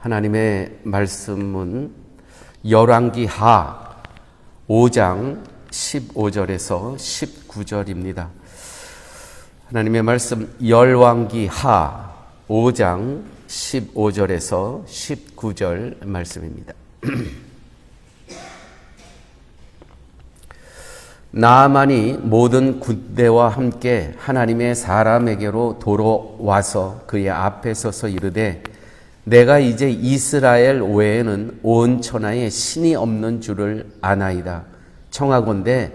하나님의 말씀은 열왕기 하 5장 15절에서 19절입니다. 하나님의 말씀 열왕기 하 5장 15절에서 19절 말씀입니다. 나만이 모든 군대와 함께 하나님의 사람에게로 돌아와서 그의 앞에 서서 이르되 내가 이제 이스라엘 외에는 온 천하에 신이 없는 줄을 아나이다. 청하건대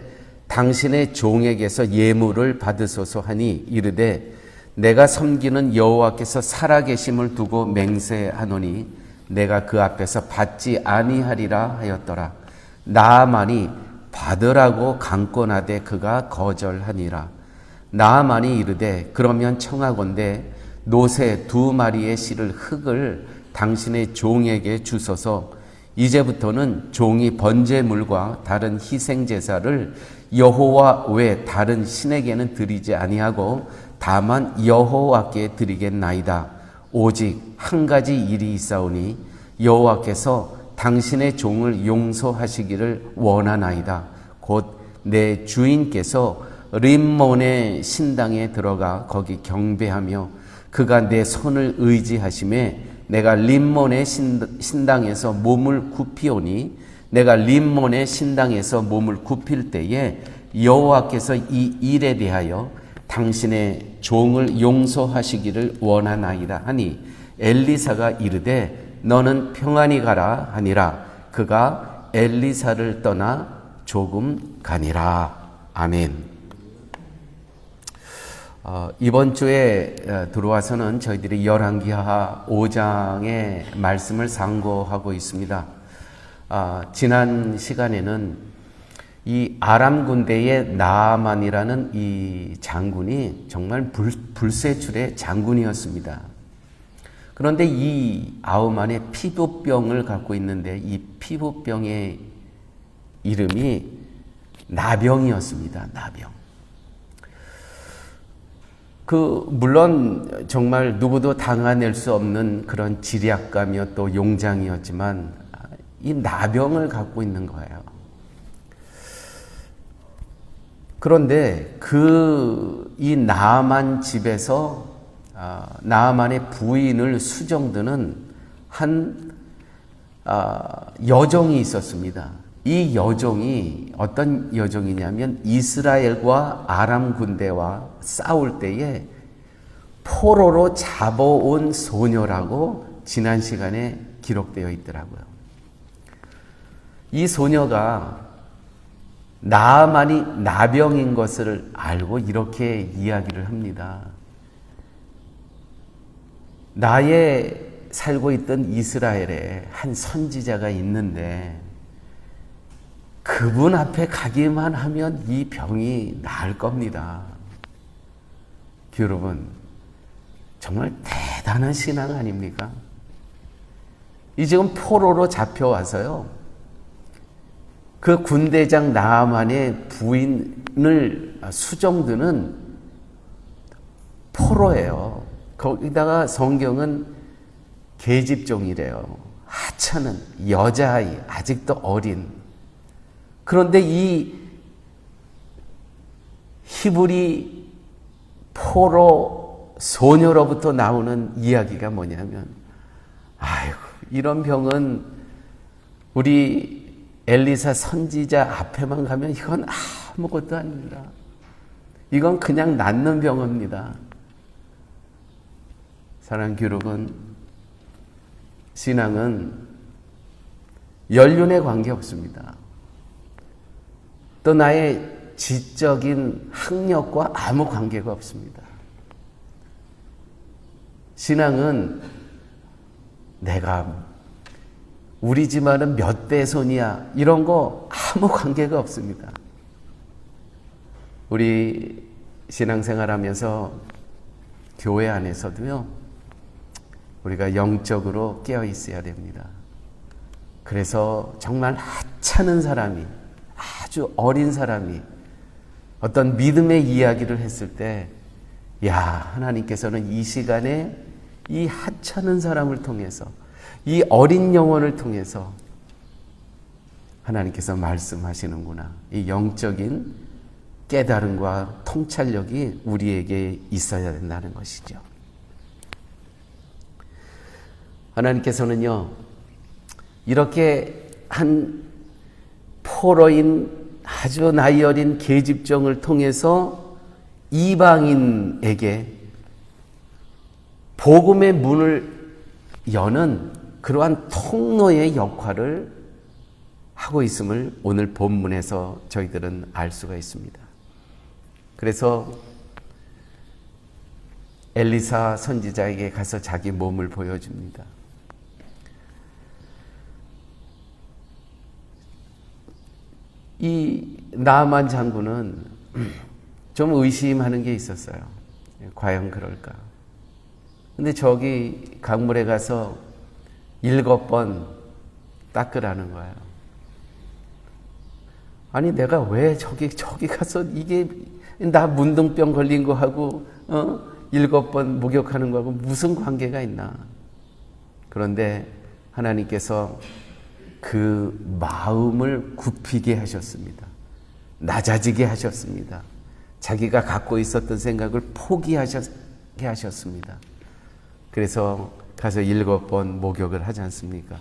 당신의 종에게서 예물을 받으소서 하니 이르되 내가 섬기는 여호와께서 살아계심을 두고 맹세하노니 내가 그 앞에서 받지 아니하리라 하였더라. 나만이 받으라고 강권하되 그가 거절하니라. 나만이 이르되 그러면 청하건대 노새 두 마리의 실을 흙을 당신의 종에게 주소서 이제부터는 종이 번제물과 다른 희생 제사를 여호와 외 다른 신에게는 드리지 아니하고 다만 여호와께 드리겠나이다. 오직 한 가지 일이 있사오니 여호와께서 당신의 종을 용서하시기를 원하나이다. 곧 내 주인께서 림몬의 신당에 들어가 거기 경배하며 그가 내 손을 의지하심에 내가 림몬의 신당에서 몸을 굽히오니 내가 림몬의 신당에서 몸을 굽힐 때에 여호와께서 이 일에 대하여 당신의 종을 용서하시기를 원하나이다 하니 엘리사가 이르되 너는 평안히 가라 하니라 그가 엘리사를 떠나 조금 가니라 아멘. 어, 이번 주에 어, 들어와서는 저희들이 열왕기하 5장의 말씀을 상고하고 있습니다. 어, 지난 시간에는 이 아람 군대의 나아만이라는 이 장군이 정말 불, 불세출의 장군이었습니다. 그런데 이 아우만의 피부병을 갖고 있는데 이 피부병의 이름이 나병이었습니다. 나병. 그 물론 정말 누구도 당해낼 수 없는 그런 지략감이었 또 용장이었지만 이 나병을 갖고 있는 거예요. 그런데 그 이 나만 집에서 아, 나만의 부인을 수정드는 한 아, 여종이 있었습니다. 이 여종이 어떤 여종이냐면 이스라엘과 아람 군대와 싸울 때에 포로로 잡아온 소녀라고 지난 시간에 기록되어 있더라고요. 이 소녀가 나만이 나병인 것을 알고 이렇게 이야기를 합니다. 나의 살고 있던 이스라엘에 한 선지자가 있는데 그분 앞에 가기만 하면 이 병이 나을 겁니다. 여러분, 정말 대단한 신앙 아닙니까? 이 지금 포로로 잡혀와서요. 그 군대장 나만의 부인을 수정드는 포로예요. 거기다가 성경은 계집종이래요. 하찮은 여자아이, 아직도 어린. 그런데 이 히브리 포로 소녀로부터 나오는 이야기가 뭐냐면, 아이고, 이런 병은 우리 엘리사 선지자 앞에만 가면 이건 아무것도 아닙니다. 이건 그냥 낫는 병입니다. 사랑 교육은 신앙은 연륜에 관계 없습니다. 또 나의 지적인 학력과 아무 관계가 없습니다. 신앙은 내가 우리 집안은 몇 대 손이야 이런 거 아무 관계가 없습니다. 우리 신앙생활하면서 교회 안에서도요 우리가 영적으로 깨어 있어야 됩니다. 그래서 정말 하찮은 사람이 아주 어린 사람이 어떤 믿음의 이야기를 했을 때, 야, 하나님께서는 이 시간에 이 하찮은 사람을 통해서 이 어린 영혼을 통해서 하나님께서 말씀하시는구나. 이 영적인 깨달음과 통찰력이 우리에게 있어야 된다는 것이죠. 하나님께서는요, 이렇게 한 포로인 아주 나이 어린 계집종을 통해서 이방인에게 복음의 문을 여는 그러한 통로의 역할을 하고 있음을 오늘 본문에서 저희들은 알 수가 있습니다. 그래서 엘리사 선지자에게 가서 자기 몸을 보여줍니다. 이 나만 장군은 좀 의심하는 게 있었어요. 과연 그럴까? 근데 저기 강물에 가서 일곱 번 닦으라는 거예요. 아니 내가 왜 저기 저기 가서 이게 나 문둥병 걸린 거 하고 어? 일곱 번 목욕하는 거하고 무슨 관계가 있나? 그런데 하나님께서 그 마음을 굽히게 하셨습니다. 낮아지게 하셨습니다. 자기가 갖고 있었던 생각을 포기하게 하셨습니다. 그래서 가서 일곱 번 목욕을 하지 않습니까?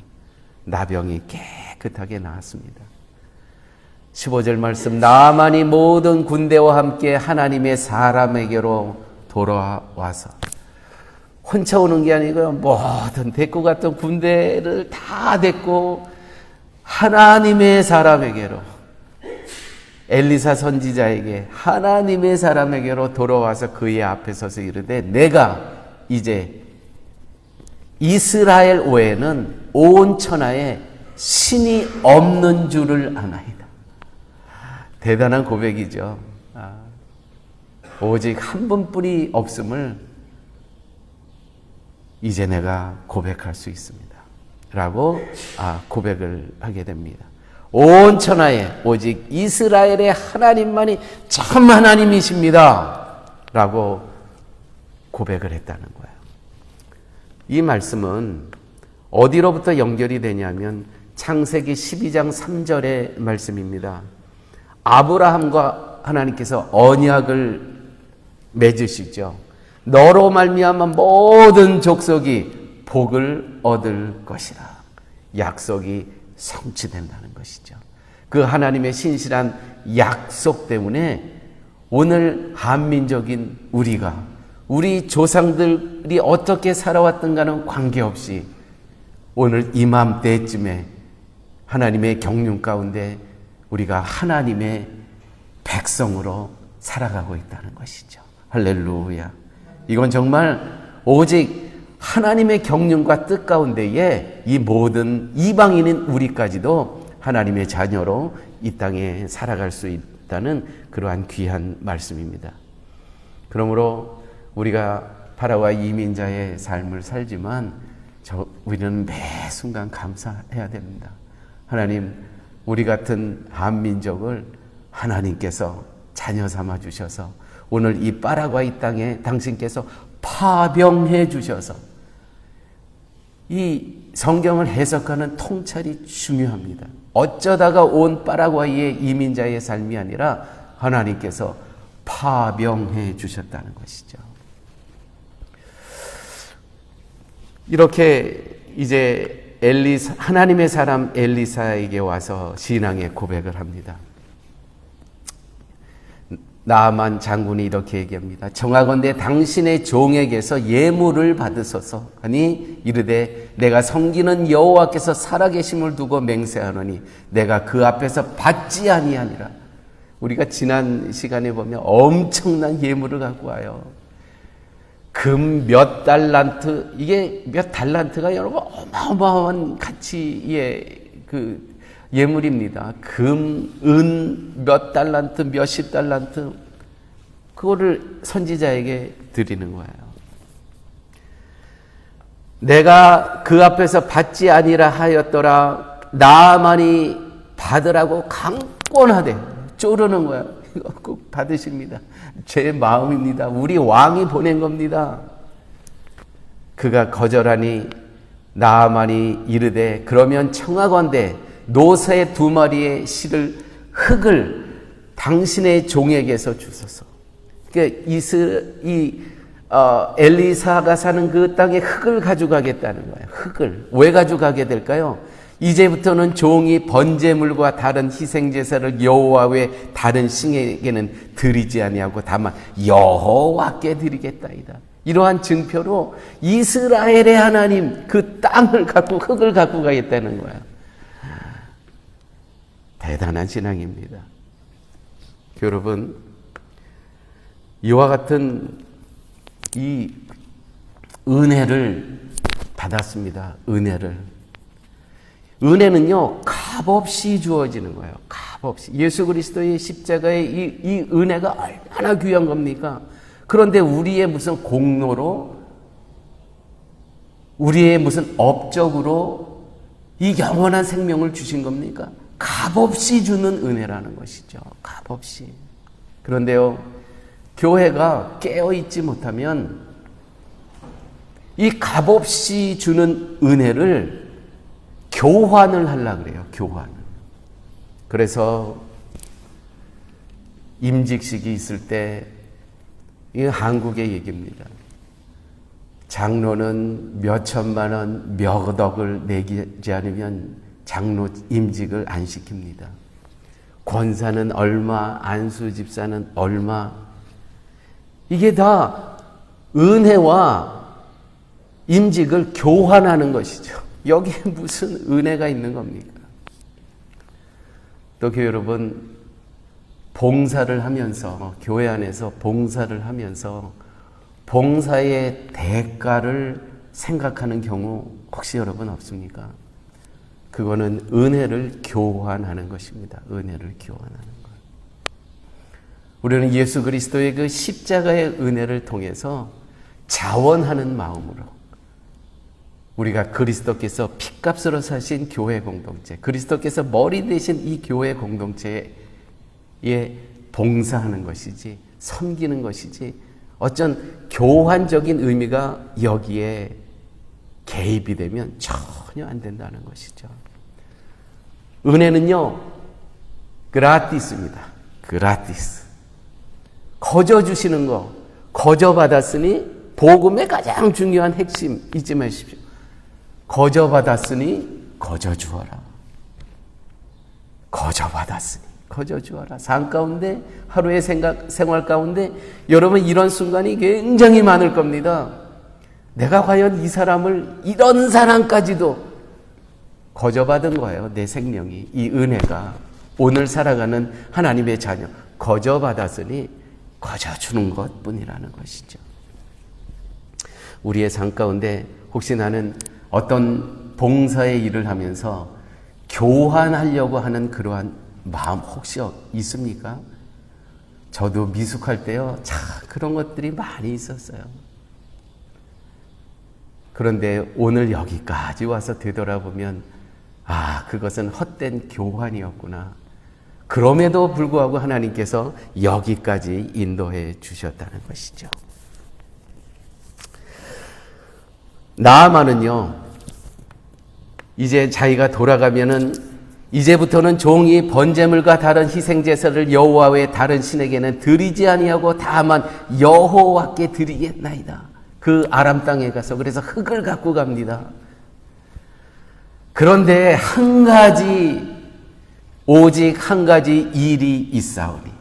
나병이 깨끗하게 나았습니다. 15절 말씀 나만이 모든 군대와 함께 하나님의 사람에게로 돌아와서 혼자 오는 게 아니고요. 모든 데리고 갔던 군대를 다 데리고 하나님의 사람에게로 엘리사 선지자에게 하나님의 사람에게로 돌아와서 그의 앞에 서서 이르되 내가 이제 이스라엘 외에는 온 천하에 신이 없는 줄을 아나이다. 대단한 고백이죠. 아, 오직 한 분뿐이 없음을 이제 내가 고백할 수 있습니다. 라고 아, 고백을 하게 됩니다. 온 천하에 오직 이스라엘의 하나님만이 참 하나님이십니다. 라고 고백을 했다는 거예요. 이 말씀은 어디로부터 연결이 되냐면 창세기 12장 3절의 말씀입니다. 아브라함과 하나님께서 언약을 맺으시죠. 너로 말미암아 모든 족속이 복을 얻을 것이라. 약속이 성취된다는 것이죠. 그 하나님의 신실한 약속 때문에 오늘 한민족인 우리가 우리 조상들이 어떻게 살아왔던가는 관계없이 오늘 이맘때쯤에 하나님의 경륜 가운데 우리가 하나님의 백성으로 살아가고 있다는 것이죠. 할렐루야. 이건 정말 오직 하나님의 경륜과 뜻 가운데에 이 모든 이방인인 우리까지도 하나님의 자녀로 이 땅에 살아갈 수 있다는 그러한 귀한 말씀입니다. 그러므로 우리가 파라과이 이민자의 삶을 살지만 저 우리는 매 순간 감사해야 됩니다. 하나님, 우리 같은 한민족을 하나님께서 자녀 삼아 주셔서 오늘 이 파라과이 땅에 당신께서 파병해 주셔서 이 성경을 해석하는 통찰이 중요합니다. 어쩌다가 온 파라과이의 이민자의 삶이 아니라 하나님께서 파병해 주셨다는 것이죠. 이렇게 이제 엘리사, 하나님의 사람 엘리사에게 와서 신앙의 고백을 합니다. 나만 장군이 이렇게 얘기합니다. 정하건대 당신의 종에게서 예물을 받으소서 하니 이르되 내가 섬기는 여호와께서 살아계심을 두고 맹세하노니 내가 그 앞에서 받지 아니하니라. 우리가 지난 시간에 보면 엄청난 예물을 갖고 와요. 금 몇 달란트 이게 몇 달란트가 여러분 어마어마한 가치의 그 예물입니다. 금, 은, 몇 달란트, 몇십 달란트, 그거를 선지자에게 드리는 거예요. 내가 그 앞에서 받지 아니라 하였더라, 나만이 받으라고 강권하되, 쪼르는 거야. 이거 꼭 받으십니다. 제 마음입니다. 우리 왕이 보낸 겁니다. 그가 거절하니 나아만이 이르되 그러면 청하건대 노새 두 마리의 실을 흙을 당신의 종에게서 주소서. 그러니까 이스 이 어, 엘리사가 사는 그 땅에 흙을 가져가겠다는 거예요. 흙을 왜 가져가게 될까요? 이제부터는 종이 번제물과 다른 희생 제사를 여호와 외 다른 신에게는 드리지 아니하고 다만 여호와께 드리겠다이다. 이러한 증표로 이스라엘의 하나님 그 땅을 갖고 흙을 갖고 가겠다는 거야. 대단한 신앙입니다. 여러분 이와 같은 이 은혜를 받았습니다. 은혜를. 은혜는요, 값 없이 주어지는 거예요. 값 없이. 예수 그리스도의 십자가의 이, 이 은혜가 얼마나 귀한 겁니까? 그런데 우리의 무슨 공로로, 우리의 무슨 업적으로 이 영원한 생명을 주신 겁니까? 값없이 주는 은혜라는 것이죠. 값없이. 그런데요, 교회가 깨어있지 못하면 이 값없이 주는 은혜를 교환을 하려 그래요. 교환을. 그래서 임직식이 있을 때 이 한국의 얘기입니다. 장로는 몇 천만 원, 몇 억을 내지 않으면 장로 임직을 안 시킵니다. 권사는 얼마, 안수 집사는 얼마. 이게 다 은혜와 임직을 교환하는 것이죠. 여기에 무슨 은혜가 있는 겁니까? 또 교회 여러분, 봉사를 하면서, 교회 안에서 봉사를 하면서 봉사의 대가를 생각하는 경우 혹시 여러분 없습니까? 그거는 은혜를 교환하는 것입니다. 은혜를 교환하는 것. 우리는 예수 그리스도의 그 십자가의 은혜를 통해서 자원하는 마음으로 우리가 그리스도께서 피값으로 사신 교회 공동체, 그리스도께서 머리 되신 이 교회 공동체에 봉사하는 것이지, 섬기는 것이지, 어쩐 교환적인 의미가 여기에 개입이 되면 전혀 안 된다는 것이죠. 은혜는요, 그라티스입니다. 그라티스. 거저 주시는 거, 거저 받았으니 복음의 가장 중요한 핵심 잊지 마십시오. 거저 받았으니 거저 주어라. 거저 받았으니 거저 주어라. 삶 가운데 하루의 생각 생활 가운데 여러분 이런 순간이 굉장히 많을 겁니다. 내가 과연 이 사람을 이런 사람까지도 거저받은 거예요. 내 생명이 이 은혜가 오늘 살아가는 하나님의 자녀 거저받았으니 거저 주는 것뿐이라는 것이죠. 우리의 삶 가운데 혹시 나는 어떤 봉사의 일을 하면서 교환하려고 하는 그러한 마음 혹시 있습니까? 저도 미숙할 때요, 참 그런 것들이 많이 있었어요. 그런데 오늘 여기까지 와서 되돌아보면, 아, 그것은 헛된 교환이었구나. 그럼에도 불구하고 하나님께서 여기까지 인도해 주셨다는 것이죠. 나아만은요, 이제 자기가 돌아가면은 이제부터는 종이 번제물과 다른 희생제사를 여호와 외 다른 신에게는 드리지 아니하고 다만 여호와께 드리겠나이다. 그 아람 땅에 가서 그래서 흙을 갖고 갑니다. 그런데 한 가지 오직 한 가지 일이 있사오니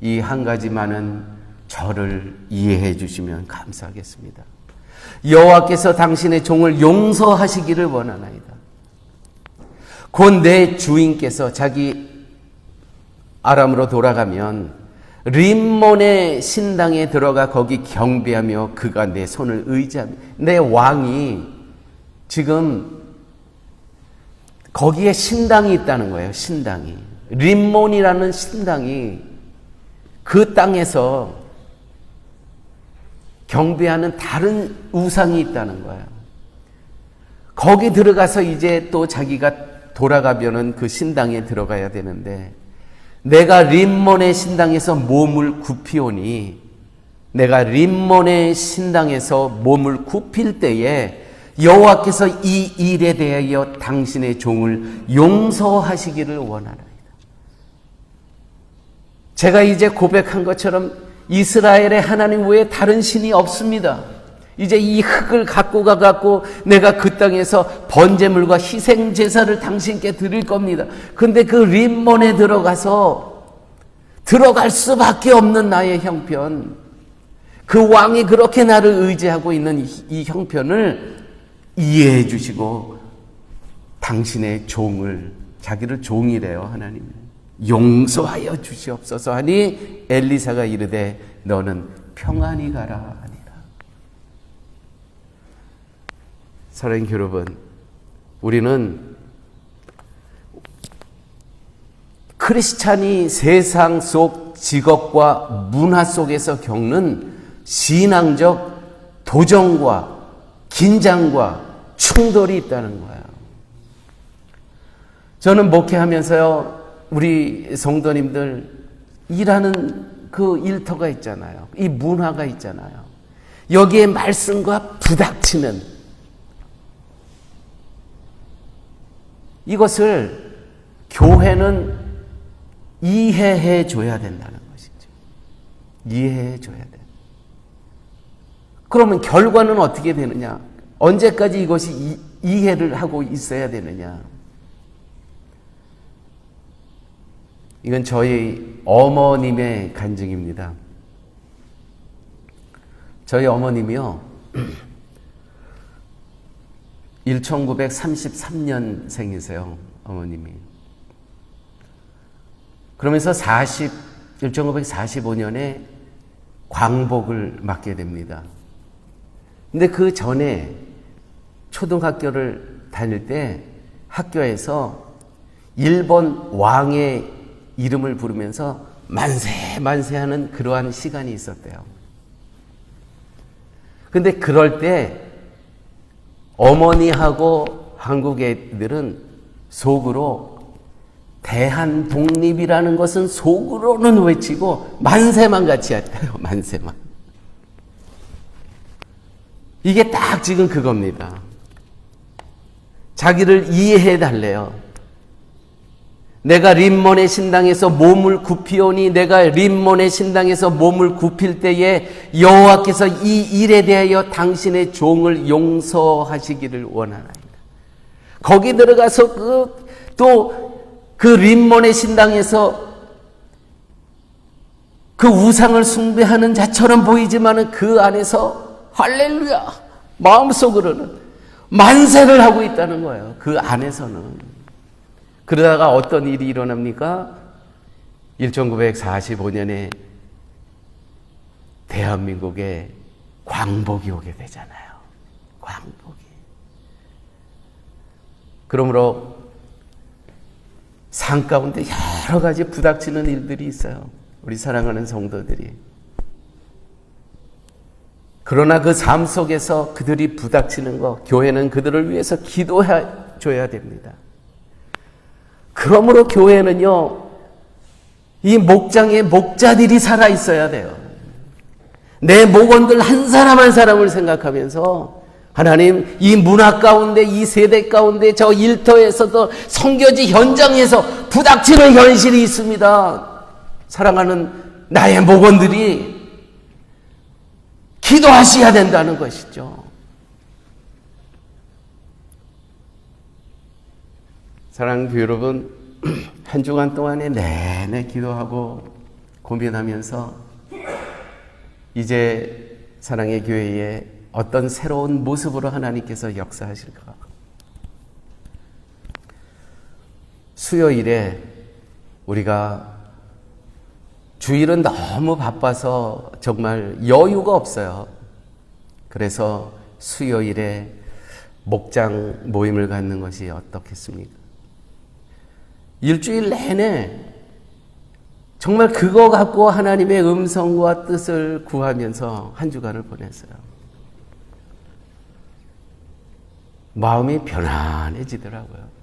이 한 가지만은 저를 이해해 주시면 감사하겠습니다. 여호와께서 당신의 종을 용서하시기를 원하나이다. 곧 내 주인께서 자기 아람으로 돌아가면 림몬의 신당에 들어가 거기 경배하며 그가 내 손을 의지하며 내 왕이 지금 거기에 신당이 있다는 거예요. 신당이 림몬이라는 신당이 그 땅에서 경배하는 다른 우상이 있다는 거예요. 거기 들어가서 이제 또 자기가 돌아가면은 그 신당에 들어가야 되는데 내가 림몬의 신당에서 몸을 굽히오니 내가 림몬의 신당에서 몸을 굽힐 때에 여호와께서 이 일에 대하여 당신의 종을 용서하시기를 원하나이다. 제가 이제 고백한 것처럼 이스라엘의 하나님 외에 다른 신이 없습니다. 이제 이 흙을 갖고 가갖고 내가 그 땅에서 번제물과 희생 제사를 당신께 드릴 겁니다. 근데 그 림몬에 들어가서 들어갈 수밖에 없는 나의 형편. 그 왕이 그렇게 나를 의지하고 있는 이, 이 형편을 이해해 주시고 당신의 종을 자기를 종이래요 하나님. 용서하여 주시옵소서 하니 엘리사가 이르되 너는 평안히 가라 하니라. 사랑하는 여러분 우리는 크리스찬이 세상 속 직업과 문화 속에서 겪는 신앙적 도전과 긴장과 충돌이 있다는 거예요. 저는 목회하면서요, 우리 성도님들 일하는 그 일터가 있잖아요. 이 문화가 있잖아요. 여기에 말씀과 부닥치는 이것을 교회는 이해해 줘야 된다는 것이죠. 이해해 줘야 돼. 그러면 결과는 어떻게 되느냐? 언제까지 이것이 이, 이해를 하고 있어야 되느냐? 이건 저희 어머님의 간증입니다. 저희 어머님이요. 1933년생이세요. 어머님이. 그러면서 40, 1945년에 광복을 맞게 됩니다. 근데 그 전에 초등학교를 다닐 때 학교에서 일본 왕의 이름을 부르면서 만세 만세 하는 그러한 시간이 있었대요. 근데 그럴 때 어머니하고 한국 애들은 속으로 대한 독립이라는 것은 속으로는 외치고 만세만 같이 했대요. 만세만. 이게 딱 지금 그겁니다. 자기를 이해해 달래요. 내가 림몬의 신당에서 몸을 굽히오니 내가 림몬의 신당에서 몸을 굽힐 때에 여호와께서 이 일에 대하여 당신의 종을 용서하시기를 원하나이다. 거기 들어가서 그 또 그 림몬의 신당에서 그 우상을 숭배하는 자처럼 보이지만은 그 안에서 할렐루야 마음속으로는 만세를 하고 있다는 거예요. 그 안에서는. 그러다가 어떤 일이 일어납니까? 1945년에 대한민국에 광복이 오게 되잖아요. 광복이. 그러므로 산 가운데 여러 가지 부닥치는 일들이 있어요. 우리 사랑하는 성도들이. 그러나 그 삶 속에서 그들이 부닥치는 거, 교회는 그들을 위해서 기도해 줘야 됩니다. 그러므로 교회는요, 이 목장에 목자들이 살아 있어야 돼요. 내 목원들 한 사람 한 사람을 생각하면서 하나님 이 문화 가운데 이 세대 가운데 저 일터에서도 성교지 현장에서 부닥치는 현실이 있습니다. 사랑하는 나의 목원들이 기도하셔야 된다는 것이죠. 사랑하는 여러분, 한 주간 동안에 내내 기도하고 고민하면서 이제 사랑의 교회에 어떤 새로운 모습으로 하나님께서 역사하실까? 수요일에 우리가 주일은 너무 바빠서 정말 여유가 없어요. 그래서 수요일에 목장 모임을 갖는 것이 어떻겠습니까? 일주일 내내 정말 그거 갖고 하나님의 음성과 뜻을 구하면서 한 주간을 보냈어요. 마음이 편안해지더라고요.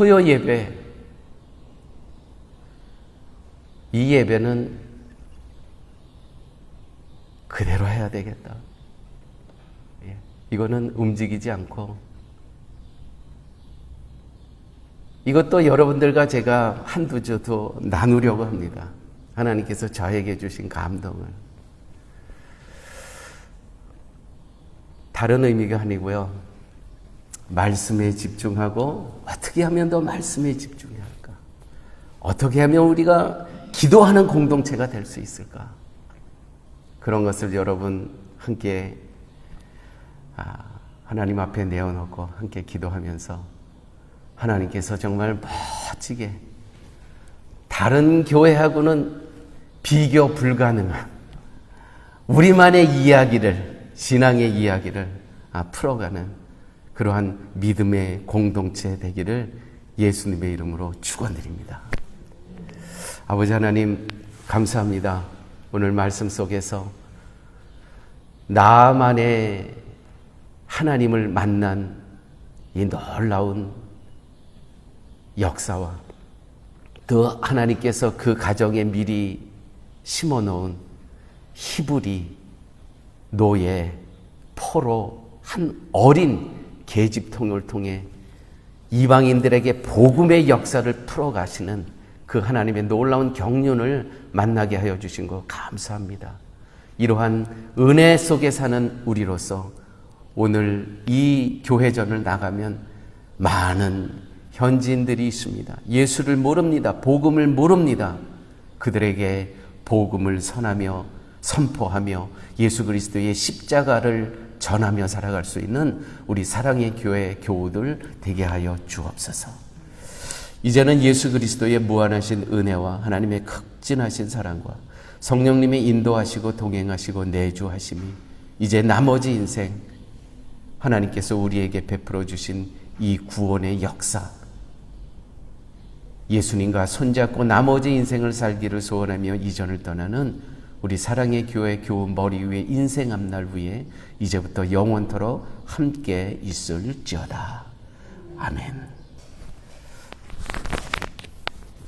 토요 예배. 이 예배는 그대로 해야 되겠다. 예, 이거는 움직이지 않고 이것도 여러분들과 제가 한두 주도 나누려고 합니다. 하나님께서 저에게 주신 감동을. 다른 의미가 아니고요. 말씀에 집중하고 어떻게 하면 더 말씀에 집중해야 할까? 어떻게 하면 우리가 기도하는 공동체가 될 수 있을까? 그런 것을 여러분 함께 아, 하나님 앞에 내어놓고 함께 기도하면서 하나님께서 정말 멋지게 다른 교회하고는 비교 불가능한 우리만의 이야기를 신앙의 이야기를 아, 풀어가는 그러한 믿음의 공동체 되기를 예수님의 이름으로 축원드립니다. 아버지 하나님 감사합니다. 오늘 말씀 속에서 나만의 하나님을 만난 이 놀라운 역사와 또 하나님께서 그 가정에 미리 심어 놓은 히브리 노예 포로 한 어린 계집통을 통해 이방인들에게 복음의 역사를 풀어 가시는 그 하나님의 놀라운 경륜을 만나게 하여 주신 것 감사합니다. 이러한 은혜 속에 사는 우리로서 오늘 이 교회전을 나가면 많은 현지인들이 있습니다. 예수를 모릅니다. 복음을 모릅니다. 그들에게 복음을 선하며 선포하며 예수 그리스도의 십자가를 전하며 살아갈 수 있는 우리 사랑의 교회 교우들 되게 하여 주옵소서. 이제는 예수 그리스도의 무한하신 은혜와 하나님의 극진하신 사랑과 성령님의 인도하시고 동행하시고 내주하심이 이제 나머지 인생 하나님께서 우리에게 베풀어 주신 이 구원의 역사 예수님과 손잡고 나머지 인생을 살기를 소원하며 이전을 떠나는 우리 사랑의 교회 교훈 머리 위에 인생 앞날 위에 이제부터 영원토록 함께 있을지어다. 아멘.